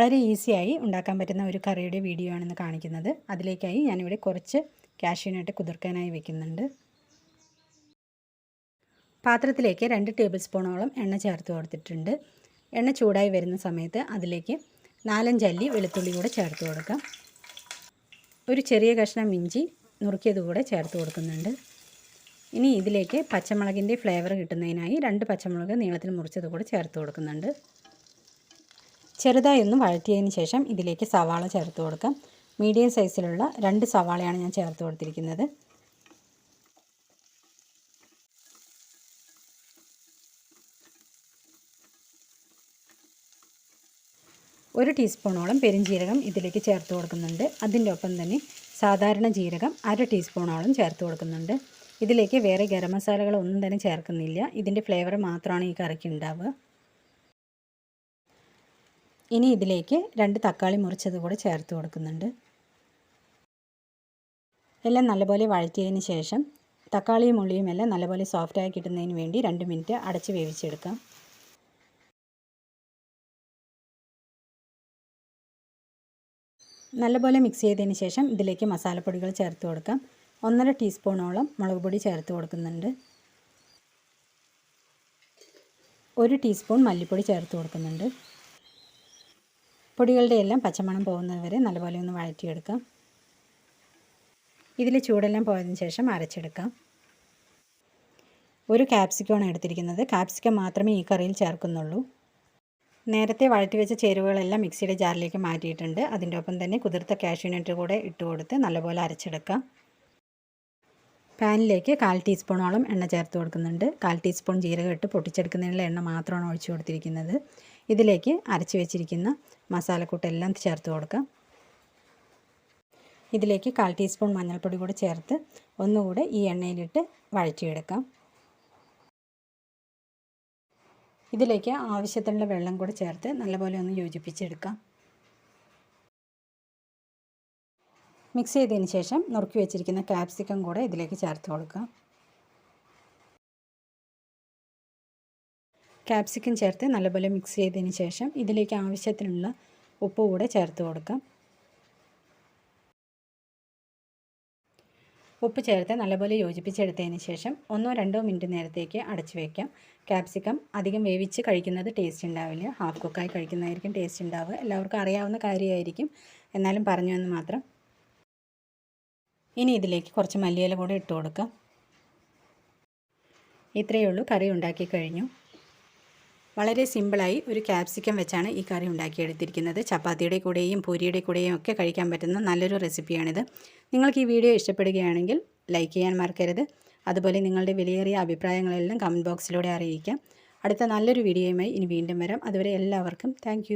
വളരെ ഈസിയായി ഉണ്ടാക്കാൻ പറ്റുന്ന ഒരു കറിയുടെ വീഡിയോ ആണെന്ന് കാണിക്കുന്നത്. അതിലേക്കായി ഞാനിവിടെ കുറച്ച് കാഷ്യൂനട്ട് കുതിർക്കാനായി വെക്കുന്നുണ്ട്. പാത്രത്തിലേക്ക് രണ്ട് ടേബിൾ സ്പൂണോളം എണ്ണ ചേർത്ത് കൊടുത്തിട്ടുണ്ട്. എണ്ണ ചൂടായി വരുന്ന സമയത്ത് അതിലേക്ക് നാലഞ്ചല്ലി വെളുത്തുള്ളി കൂടെ ചേർത്ത് കൊടുക്കാം. ഒരു ചെറിയ കഷ്ണം ഇഞ്ചി നുറുക്കിയത് കൂടെ ചേർത്ത് കൊടുക്കുന്നുണ്ട്. ഇനി ഇതിലേക്ക് പച്ചമുളകിന്റെ ഫ്ലേവർ കിട്ടുന്നതിനായി രണ്ട് പച്ചമുളക് നീളത്തിൽ മുറിച്ചത് കൂടെ ചേർത്ത് കൊടുക്കുന്നുണ്ട്. ചെറുതായി ഒന്ന് വഴറ്റിയതിന് ശേഷം ഇതിലേക്ക് സവാള ചേർത്ത് കൊടുക്കാം. മീഡിയം സൈസിലുള്ള രണ്ട് സവാളയാണ് ഞാൻ ചേർത്ത് കൊടുത്തിരിക്കുന്നത്. ഒരു ടീസ്പൂണോളം പെരുംജീരകം ഇതിലേക്ക് ചേർത്ത് കൊടുക്കുന്നുണ്ട്. അതിന്റെ ഒപ്പം തന്നെ സാധാരണ ജീരകം അര ടീസ്പൂണോളം ചേർത്ത് കൊടുക്കുന്നുണ്ട്. ഇതിലേക്ക് വേറെ ഗരം മസാലകളൊന്നും തന്നെ ചേർക്കുന്നില്ല. ഇതിന്റെ ഫ്ലേവർ മാത്രമാണ് ഈ കറിക്ക് ഉണ്ടാവുക. ഇനി ഇതിലേക്ക് രണ്ട് തക്കാളി മുറിച്ചത് കൂടെ ചേർത്ത് കൊടുക്കുന്നുണ്ട്. എല്ലാം നല്ലപോലെ വഴറ്റിയതിന് ശേഷം തക്കാളിയും ഉള്ളിയും എല്ലാം നല്ലപോലെ സോഫ്റ്റായി കിട്ടുന്നതിന് വേണ്ടി രണ്ട് മിനിറ്റ് അടച്ച് വേവിച്ചെടുക്കാം. നല്ലപോലെ മിക്സ് ചെയ്തതിന് ശേഷം ഇതിലേക്ക് മസാലപ്പൊടികൾ ചേർത്ത് കൊടുക്കാം. ഒന്നര ടീസ്പൂണോളം മുളക് പൊടി ചേർത്ത് കൊടുക്കുന്നുണ്ട്. ഒരു ടീസ്പൂൺ മല്ലിപ്പൊടി ചേർത്ത് കൊടുക്കുന്നുണ്ട്. പൊടികളുടെ എല്ലാം പച്ചമണം പോകുന്നത് വരെ നല്ലപോലെ ഒന്ന് വഴറ്റിയെടുക്കാം. ഇതിൽ ചൂടെല്ലാം പോയതിന് ശേഷം അരച്ചെടുക്കാം. ഒരു ക്യാപ്സിക്കമാണ് എടുത്തിരിക്കുന്നത്. ക്യാപ്സിക്കം മാത്രമേ ഈ കറിയിൽ ചേർക്കുന്നുള്ളൂ. നേരത്തെ വഴറ്റി വെച്ച ചേരുവകളെല്ലാം മിക്സിയുടെ ജാറിലേക്ക് മാറ്റിയിട്ടുണ്ട്. അതിന്റെ ഒപ്പം തന്നെ കുതിർത്ത കാഷ്യൂനട്ട് കൂടെ ഇട്ട് കൊടുത്ത് നല്ലപോലെ അരച്ചെടുക്കാം. പാനിലേക്ക് കാൽ ടീസ്പൂണോളം എണ്ണ ചേർത്ത് കൊടുക്കുന്നുണ്ട്. കാൽ ടീസ്പൂൺ ജീരകം ഇട്ട് പൊട്ടിച്ചെടുക്കുന്നതിനുള്ള എണ്ണ മാത്രമാണ് ഒഴിച്ചു കൊടുത്തിരിക്കുന്നത്. ഇതിലേക്ക് അരച്ച് വെച്ചിരിക്കുന്ന മസാലക്കൂട്ടെല്ലാം ചേർത്ത് കൊടുക്കാം. ഇതിലേക്ക് കാൽ ടീസ്പൂൺ മഞ്ഞൾപ്പൊടി കൂടി ചേർത്ത് ഒന്നുകൂടെ ഈ എണ്ണയിലിട്ട് വഴറ്റിയെടുക്കാം. ഇതിലേക്ക് ആവശ്യത്തിനുള്ള വെള്ളം കൂടി ചേർത്ത് നല്ലപോലെ ഒന്ന് യോജിപ്പിച്ചെടുക്കാം. മിക്സ് ചെയ്തതിന് ശേഷം നുറുക്കി വെച്ചിരിക്കുന്ന കാപ്സിക്കം കൂടെ ഇതിലേക്ക് ചേർത്ത് കൊടുക്കാം. ക്യാപ്സിക്കം ചേർത്ത് നല്ലപോലെ മിക്സ് ചെയ്തതിന് ശേഷം ഇതിലേക്ക് ആവശ്യത്തിനുള്ള ഉപ്പ് കൂടെ ചേർത്ത് കൊടുക്കാം. ഉപ്പ് ചേർത്ത് നല്ലപോലെ യോജിപ്പിച്ചെടുത്തതിന് ശേഷം ഒന്നോ രണ്ടോ മിനിറ്റ് നേരത്തേക്ക് അടച്ചു വയ്ക്കാം ക്യാപ്സിക്കം അധികം വേവിച്ച് കഴിക്കുന്നത് ടേസ്റ്റ് ഉണ്ടാവില്ല. ഹാഫ് കുക്കായി കഴിക്കുന്നതായിരിക്കും ടേസ്റ്റ് ഉണ്ടാവുക. എല്ലാവർക്കും അറിയാവുന്ന കാര്യമായിരിക്കും. എന്നാലും പറഞ്ഞു എന്ന് മാത്രം. ഇനി ഇതിലേക്ക് കുറച്ച് മല്ലിയില കൂടെ ഇട്ട് കൊടുക്കാം. ഇത്രയേ ഉള്ളൂ. കറി ഉണ്ടാക്കി കഴിഞ്ഞു. വളരെ സിമ്പിളായി ഒരു ക്യാപ്സിക്കം വെച്ചാണ് ഈ കറി ഉണ്ടാക്കിയെടുത്തിരിക്കുന്നത്. ചപ്പാത്തിയുടെ കൂടെയും പൂരിയുടെ കൂടെയും ഒക്കെ കഴിക്കാൻ പറ്റുന്ന നല്ലൊരു റെസിപ്പിയാണിത്. നിങ്ങൾക്ക് ഈ വീഡിയോ ഇഷ്ടപ്പെടുകയാണെങ്കിൽ ലൈക്ക് ചെയ്യാൻ മറക്കരുത്. അതുപോലെ നിങ്ങളുടെ വിലയേറിയ അഭിപ്രായങ്ങളെല്ലാം കമന്റ് ബോക്സിലൂടെ അറിയിക്കാം. അടുത്ത നല്ലൊരു വീഡിയോയുമായി ഇനി വീണ്ടും വരാം. അതുവരെ എല്ലാവർക്കും താങ്ക്